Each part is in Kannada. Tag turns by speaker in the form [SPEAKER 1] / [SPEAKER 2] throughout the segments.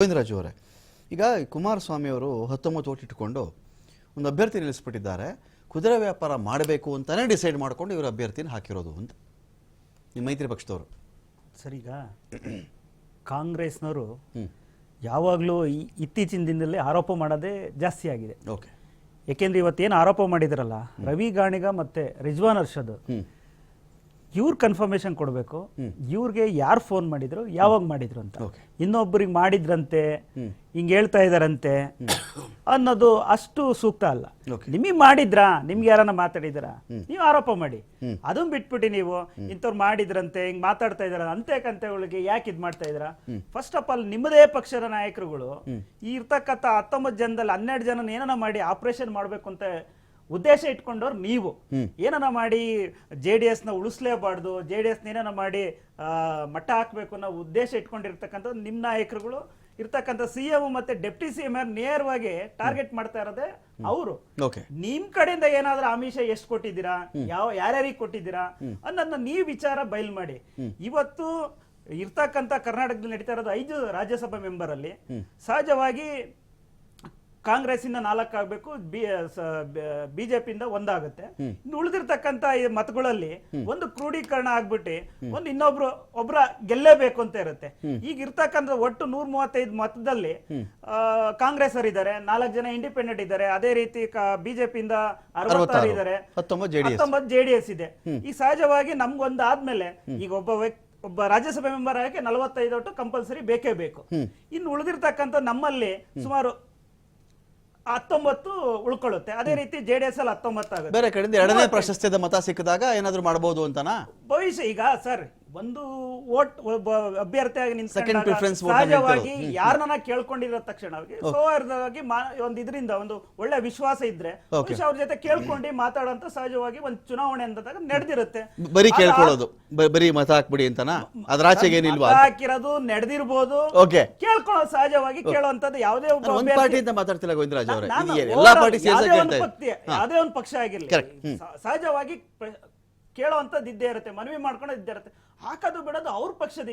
[SPEAKER 1] ಗೋವಿಂದರಾಜು ಅವರೇ. ಈಗ ಕುಮಾರಸ್ವಾಮಿ ಅವರು ಹತ್ತೊಂಬತ್ತು ಓಟ್ ಇಟ್ಟುಕೊಂಡು ಒಂದು ಅಭ್ಯರ್ಥಿ ನಿಲ್ಲಿಸ್ಬಿಟ್ಟಿದ್ದಾರೆ. ಕುದುರೆ ವ್ಯಾಪಾರ ಮಾಡಬೇಕು ಅಂತಲೇ ಡಿಸೈಡ್ ಮಾಡ್ಕೊಂಡು ಇವರು ಅಭ್ಯರ್ಥಿನ ಹಾಕಿರೋದು ಅಂತ. ನಿಮ್ಮ ಮೈತ್ರಿ ಪಕ್ಷದವರು.
[SPEAKER 2] ಸರ್ ಈಗ ಕಾಂಗ್ರೆಸ್ನವರು ಯಾವಾಗಲೂ ಇತ್ತೀಚಿನ ದಿನದಲ್ಲಿ ಆರೋಪ ಮಾಡೋದೇ ಜಾಸ್ತಿ ಆಗಿದೆ.
[SPEAKER 1] ಓಕೆ.
[SPEAKER 2] ಇವತ್ತು ಇವತ್ತೇನು ಆರೋಪ ಮಾಡಿದ್ರಲ್ಲ ರವಿ ಗಾಣಿಗ ಮತ್ತೆ ರಿಜ್ವಾನ್ ಅರ್ಷದ್ ಇವ್ರು ಕನ್ಫರ್ಮೇಶನ್ ಕೊಡಬೇಕು ಇವ್ರಿಗೆ ಯಾರು ಫೋನ್ ಮಾಡಿದ್ರು ಯಾವಾಗ ಮಾಡಿದ್ರು ಅಂತ. ಇನ್ನೊಬ್ಬರಿಗೆ ಮಾಡಿದ್ರಂತೆ ಹಿಂಗೆ ಹೇಳ್ತಾ ಇದಾರಂತೆ ಅನ್ನೋದು ಅಷ್ಟು ಸೂಕ್ತ ಅಲ್ಲ. ನಿಮಗೆ ಮಾಡಿದ್ರಾ ನಿಮ್ಗೆ ಯಾರನ್ನ ಮಾತಾಡಿದ್ರ ನೀವು ಆರೋಪ ಮಾಡಿ. ಅದನ್ನ ಬಿಟ್ಬಿಟ್ಟು ನೀವು ಇಂಥವ್ರು ಮಾಡಿದ್ರಂತೆ ಹಿಂಗೆ ಮಾತಾಡ್ತಾ ಇದಾರ ಅಂತೆ ಕಂತೆಗಳಿಗೆ ಯಾಕೆ ಇದು ಮಾಡ್ತಾ ಇದ್ರ? ಫಸ್ಟ್ ಆಫ್ ಆಲ್ ನಿಮ್ಮದೇ ಪಕ್ಷದ ನಾಯಕರುಗಳು ಈ ಇರ್ತಕ್ಕಂಥ ಹತ್ತೊಂಬತ್ತು ಜನದಲ್ಲಿ ಹನ್ನೆರಡು ಜನ ಏನನ್ನ ಮಾಡಿ ಆಪರೇಷನ್ ಮಾಡಬೇಕು ಅಂತ ಉದ್ದೇಶ ಇಟ್ಕೊಂಡವ್ರು ನೀವು. ಏನನ ಮಾಡಿ ಜೆ ಡಿ ಎಸ್ನ ಉಳಿಸ್ಲೇಬಾರ್ದು ಜೆ ಡಿ ಎಸ್ ಏನನ ಮಾಡಿ ಮಟ್ಟ ಹಾಕ್ಬೇಕು ಅನ್ನೋ ಉದ್ದೇಶ ಇಟ್ಕೊಂಡಿರ್ತಕ್ಕಂಥ ನಿಮ್ಮ ನಾಯಕರುಗಳು. ಇರ್ತಕ್ಕಂಥ ಸಿ ಎಂ ಮತ್ತೆ ಡೆಪ್ಟಿ ಸಿ ಎಂ ನೇರವಾಗಿ ಟಾರ್ಗೆಟ್ ಮಾಡ್ತಾ ಇರೋದೇ ಅವರು. ನಿಮ್ ಕಡೆಯಿಂದ ಏನಾದ್ರೂ ಆಮಿಷ ಎಷ್ಟು ಕೊಟ್ಟಿದ್ದೀರಾ? ಯಾವ ಯಾರ್ಯಾರಿಗೆ ಕೊಟ್ಟಿದ್ದೀರಾ? ಅನ್ನೋದನ್ನ ನೀವು ವಿಚಾರ ಬಯಲ್ ಮಾಡಿ. ಇವತ್ತು ಇರ್ತಕ್ಕಂಥ ಕರ್ನಾಟಕದಲ್ಲಿ ನಡೀತಾ ಇರೋದು ಐದು ರಾಜ್ಯಸಭಾ ಮೆಂಬರ್ ಅಲ್ಲಿ ಸಹಜವಾಗಿ ಕಾಂಗ್ರೆಸ್ ಇಂದ ನಾಲ್ಕು ಆಗ್ಬೇಕು ಬಿಜೆಪಿಯಿಂದ ಒಂದಾಗುತ್ತೆ. ಇನ್ನು ಉಳಿದಿರ್ತಕ್ಕಂಥ ಈ ಮತಗಳಲ್ಲಿ ಒಂದು ಕ್ರೋಢೀಕರಣ ಆಗ್ಬಿಟ್ಟು ಒಂದು ಇನ್ನೊಬ್ರು ಒಬ್ರ ಗೆಲ್ಲೇಬೇಕು ಅಂತ ಇರುತ್ತೆ. ಈಗ ಇರ್ತಕ್ಕಂಥ ಒಟ್ಟು ನೂರ ಮೂವತ್ತೈದು ಮತದಲ್ಲಿ ಕಾಂಗ್ರೆಸ್ ಅವರು ಇದ್ದಾರೆ ನಾಲ್ಕು ಜನ ಇಂಡಿಪೆಂಡೆಂಟ್ ಇದ್ದಾರೆ. ಅದೇ ರೀತಿ ಬಿಜೆಪಿಯಿಂದ ಅರವತ್ತಾರು
[SPEAKER 1] ಅರವತ್ತಾರು.
[SPEAKER 2] ಇದ್ದಾರೆ.
[SPEAKER 1] ಹತ್ತೊಂಬತ್ತು
[SPEAKER 2] ಜೆಡಿಎಸ್ ಇದೆ. ಈ ಸಹಜವಾಗಿ ನಮ್ಗೊಂದು ಆದ್ಮೇಲೆ ಈಗ ಒಬ್ಬ ವ್ಯಕ್ತಿ ಒಬ್ಬ ರಾಜ್ಯಸಭೆ ಮೆಂಬರ್ ಆಗಕ್ಕೆ ನಲವತ್ತೈದು ಒಟ್ಟು ಕಂಪಲ್ಸರಿ ಬೇಕೇ ಬೇಕು. ಇನ್ನು ಉಳಿದಿರ್ತಕ್ಕಂಥ ನಮ್ಮಲ್ಲಿ ಸುಮಾರು ಹತ್ತೊಂಬತ್ತು ಉಳ್ಕೊಳ್ಳುತ್ತೆ. ಅದೇ ರೀತಿ ಜೆಡಿಎಸ್ ಅಲ್ಲಿ ಹತ್ತೊಂಬತ್ತು ಆಗುತ್ತೆ
[SPEAKER 1] ಬೇರೆ ಕಡೆಯಿಂದ ಎರಡನೇ ಪ್ರಶಸ್ತಿದ ಮತ ಸಿಕ್ಕಿದಾಗ ಏನಾದರೂ ಮಾಡಬಹುದು ಅಂತನಾ?
[SPEAKER 2] ಭವಿಷ್ಯ ಈಗ ಸರ್ ಒಂದು ಓಟ್ ಒಬ್ಬ ಅಭ್ಯರ್ಥಿಯಾಗಿ
[SPEAKER 1] Second ಸೆಕೆಂಡ್
[SPEAKER 2] ಪ್ರಿಫರೆನ್ಸ್
[SPEAKER 1] vote ಅನ್ನ
[SPEAKER 2] ಸಹಜವಾಗಿ ಯಾರನ್ನ ಕೇಳ್ಕೊಂಡಿರೋ ತಕ್ಷಣ ಅವ್ರಿಗೆ. ಸೌಹಾರ್ದವಾಗಿ ಮಾ- ಒಂದ್ ಇದರಿಂದ ಒಂದು ಒಳ್ಳೆ ವಿಶ್ವಾಸ ಇದ್ರೆ ಬಹುಶಃ ಅವ್ರ ಜೊತೆ ಕೇಳ್ಕೊಂಡು ಮಾತಾಡೋಂತ ಸಹಜವಾಗಿ ಒಂದು ಚುನಾವಣೆ ಅಂದಾಗ ನಡೆದಿರುತ್ತೆ.
[SPEAKER 1] ಬರೀ ಕೇಳ್ಕೊಳ್ಳೋದು. ಬ- ಬರೀ ಮತ ಹಾಕ್ಬಿಡಿ ಅಂತನಾ? ಅದ್ರಾಚೆಗೆ ಏನಿಲ್ವಾ?
[SPEAKER 2] ಹಾಕಿರೋದು ನಡೆದಿರ್ಬೋದು.
[SPEAKER 1] ಓಕೆ
[SPEAKER 2] ಕೇಳ್ಕೊಳ್ಳೋದು ಸಹಜವಾಗಿ ಕೇಳುವಂತದ್ದು ಯಾವುದೇ ಒಬ್ಬ
[SPEAKER 1] ಒಂದ್
[SPEAKER 2] ಅಭ್ಯರ್ಥಿ-
[SPEAKER 1] ಪಾರ್ಟಿ ಅಂತ ಮಾತಾಡ್ತಿಲ್ಲ ಗೋವಿಂದರಾಜ್ ಅವರೇ.
[SPEAKER 2] ನಾನು
[SPEAKER 1] ಎಲ್ಲಾ
[SPEAKER 2] overall
[SPEAKER 1] ಪಾರ್ಟಿ
[SPEAKER 2] ಯಾವುದೇ ಒಂದು ಪಕ್ಷ-
[SPEAKER 1] ಆಗಿರಲಿ
[SPEAKER 2] ಯಾವುದೇ ಒಂದು ಪಕ್ಷ ಆಗಿರ್ಲಿ.
[SPEAKER 1] Correct.
[SPEAKER 2] ಸ- ಸಹಜವಾಗಿ ಪ್ರ- ಕೇಳೋವಂಥದ್ದು ಇದ್ದೇ ಇರುತ್ತೆ ಮನವಿ ಮಾಡ್ಕೊಂಡು ಇದ್ದೇ ಇರುತ್ತೆ. ಹಾಕೋದು ಬಿಡೋದು ಅವ್ರ ಪಕ್ಷದ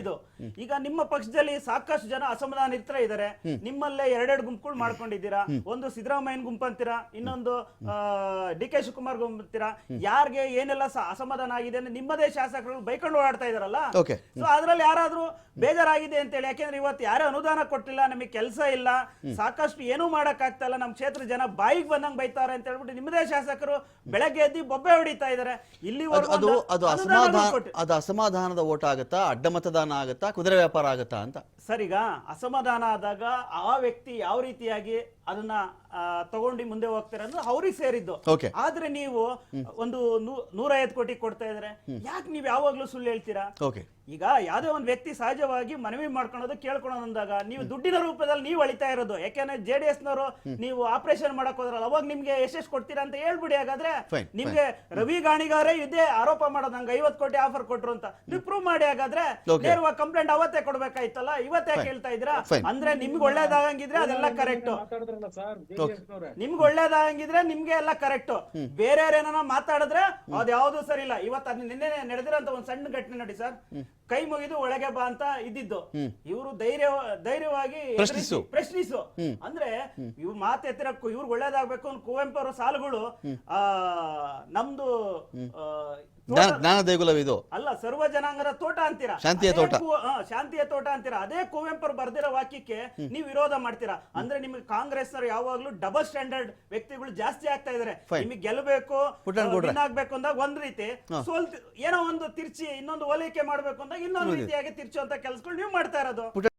[SPEAKER 2] ಇದು. ಈಗ ನಿಮ್ಮ ಪಕ್ಷದಲ್ಲಿ ಸಾಕಷ್ಟು ಜನ ಅಸಮಾಧಾನ ಇತ್ರ ಇದಾರೆ. ನಿಮ್ಮಲ್ಲೇ ಎರಡೆರಡು ಗುಂಪುಗಳು ಮಾಡ್ಕೊಂಡಿದ್ದೀರಾ? ಒಂದು ಸಿದ್ದರಾಮಯ್ಯನ ಗುಂಪು ಅಂತೀರಾ? ಇನ್ನೊಂದು ಡಿ ಕೆ ಶಿವಕುಮಾರ್ ಗುಂಪು ಅಂತೀರಾ? ಯಾರಿಗೆ ಏನೆಲ್ಲ ಅಸಮಾಧಾನ ಆಗಿದೆ ಅಂದ್ರೆ ನಿಮ್ಮದೇ ಶಾಸಕರು ಬೈಕೊಂಡು ಓಡಾಡ್ತಾ ಇದಾರಲ್ಲ. ಸೊ ಅದ್ರಲ್ಲಿ ಯಾರಾದ್ರೂ ಬೇಜಾರಾಗಿದೆ ಅಂತ ಹೇಳಿ ಯಾಕೆಂದ್ರೆ ಇವತ್ತು ಯಾರೇ ಅನುದಾನ ಕೊಟ್ಟಿಲ್ಲ ನಮಗೆ ಕೆಲಸ ಇಲ್ಲ ಸಾಕಷ್ಟು ಏನೂ ಮಾಡಕ್ ಆಗ್ತಾ ಇಲ್ಲ ನಮ್ಮ ಕ್ಷೇತ್ರ ಜನ ಬಾಯಿಗೆ ಬಂದಂಗ್ ಬೈತಾರೆ ಅಂತ ಹೇಳ್ಬಿಟ್ಟು ನಿಮ್ಮದೇ ಶಾಸಕರು ಬೆಳಗ್ಗೆ ಎದ್ದು ಬೊಬ್ಬೆ ಹೊಡಿತಾ ಇದಾರೆ. ಇಲ್ಲಿ
[SPEAKER 1] ಅದು ಅದು ಅಸಮಾಧಾನದ ಓಟ ಆಗುತ್ತಾ ಅಡ್ಡ ಮತದಾನ ಆಗುತ್ತಾ ಕುದುರೆ ವ್ಯಾಪಾರ ಆಗುತ್ತಾ ಅಂತ?
[SPEAKER 2] ಸರ್ ಈಗ ಅಸಮಾಧಾನ ಆದಾಗ ಆ ವ್ಯಕ್ತಿ ಯಾವ ರೀತಿಯಾಗಿ ಅದನ್ನ ತಗೊಂಡು ಮುಂದೆ ಹೋಗ್ತಾರೆ ಅಂದ್ರೆ ಅವ್ರಿಗೆ ಸೇರಿದ್ದು. ಆದ್ರೆ ನೀವು ಒಂದು ನೂರೈವತ್ತು ಕೋಟಿ ಕೊಡ್ತಾ ಇದ್ರೆ ಯಾಕೆ ನೀವು ಯಾವಾಗ್ಲೂ ಸುಳ್ಳು ಹೇಳ್ತೀರಾ? ಈಗ ಯಾವ್ದೇ ಒಂದು ವ್ಯಕ್ತಿ ಸಹಜವಾಗಿ ಮನವಿ ಮಾಡ್ಕೊಳೋದು ಕೇಳ್ಕೊಳೋದು ಅಂದಾಗ ನೀವು ದುಡ್ಡಿನ ರೂಪದಲ್ಲಿ ನೀವು ಅಳಿತಾ ಇರೋದು. ಯಾಕೆಂದ್ರೆ ಜೆ ಡಿ ನವರು ನೀವು ಆಪರೇಷನ್ ಮಾಡಕ್ ಹೋದ್ರಲ್ಲ ಅವಾಗ ನಿಮ್ಗೆ ಎಷ್ಟೆಷ್ಟು ಕೊಡ್ತೀರಾ ಅಂತ ಹೇಳ್ಬಿಡಿ. ಹಾಗಾದ್ರೆ ನಿಮ್ಗೆ ರವಿ ಗಾಣಿಗಾರೇ ಇದೇ ಆರೋಪ ಮಾಡೋದಂಗ ಐವತ್ ಐವತ್ತು ಕೋಟಿ ಆಫರ್ ಕೊಟ್ರು ಅಂತ. ನೀವು ಪ್ರೂವ್ ಮಾಡಿ ಹಾಗಾದ್ರೆ ನೇರವಾಗಿ ಕಂಪ್ಲೇಂಟ್ ಅವತ್ತೇ ಕೊಡ್ಬೇಕಾಯ್ತಲ್ಲ? ಇವತ್ತೇ ಕೇಳ್ತಾ
[SPEAKER 1] ಇದ್ರ
[SPEAKER 2] ಅಂದ್ರೆ ನಿಮ್ಗೆ ಒಳ್ಳೇದಾಗಂಗಿದ್ರೆ ಅದೆಲ್ಲ ಕರೆಕ್ಟ್ ನಿಮ್ಗೆ ಒಳ್ಳೇದಾಗಂಗಿದ್ರೆ ನಿಮ್ಗೆ ಎಲ್ಲ ಕರೆಕ್ಟ್ ಬೇರೆ ಏನಾನ ಮಾತಾಡಿದ್ರೆ ಅದ್ ಯಾವ್ದು ಸರಿ ಇಲ್ಲ ಇವತ್ತು ನಿನ್ನೆ ನಡೆದಿರೋ ಒಂದು ಸಣ್ಣ ಘಟನೆ ನೋಡಿ ಸರ್. ಕೈ ಮುಗಿದು ಒಳಗೆ ಬಾ ಅಂತ ಇದ್ದಿದ್ದು. ಇವರು ಧೈರ್ಯ ಧೈರ್ಯವಾಗಿ
[SPEAKER 1] ಪ್ರಶ್ನಿಸು.
[SPEAKER 2] ಪ್ರಶ್ನಿಸು. ಅಂದ್ರೆ ಇವ್ರ ಮಾತು ಎತ್ತಿರಕ್ಕೂ ಇವ್ರಿಗೆ ಒಳ್ಳೇದಾಗ್ಬೇಕು ಅಂತ ಕುವೆಂಪು ಅವರ ಸಾಲುಗಳು ಆ ನಮ್ದು
[SPEAKER 1] ಜ್ಞಾನ ದೇಗುಲವಿದು
[SPEAKER 2] ಅಲ್ಲ ಸರ್ವ ಜನಾಂಗದ ತೋಟ ಅಂತೀರಾ?
[SPEAKER 1] ಶಾಂತಿಯ ತೋಟ.
[SPEAKER 2] ಶಾಂತಿಯ ತೋಟ ಅಂತೀರಾ? ಅದೇ ಕುವೆಂಪರು ಬರ್ದಿರೋ ವಾಕ್ಯಕ್ಕೆ ನೀವು ವಿರೋಧ ಮಾಡ್ತೀರಾ? ಅಂದ್ರೆ ನಿಮ್ಗೆ ಕಾಂಗ್ರೆಸ್ ಯಾವಾಗ್ಲೂ ಡಬಲ್ ಸ್ಟ್ಯಾಂಡರ್ಡ್ ವ್ಯಕ್ತಿಗಳು ಜಾಸ್ತಿ ಆಗ್ತಾ ಇದಾರೆ. ನಿಮಗೆ ಗೆಲ್ಲಬೇಕು ಆಗ್ಬೇಕು ಅಂದಾಗ ಒಂದ್ ರೀತಿ. ಸೋಲ್ ಏನೋ ಒಂದು ತಿರ್ಚಿ ಇನ್ನೊಂದು ಹೋಲಿಕೆ ಮಾಡ್ಬೇಕು ಇನ್ನೊಂದು ರೀತಿಯಾಗಿ ತಿರ್ಚುವಂತ ಕೆಲಸಗಳು ನೀವು ಮಾಡ್ತಾ ಇರೋದು.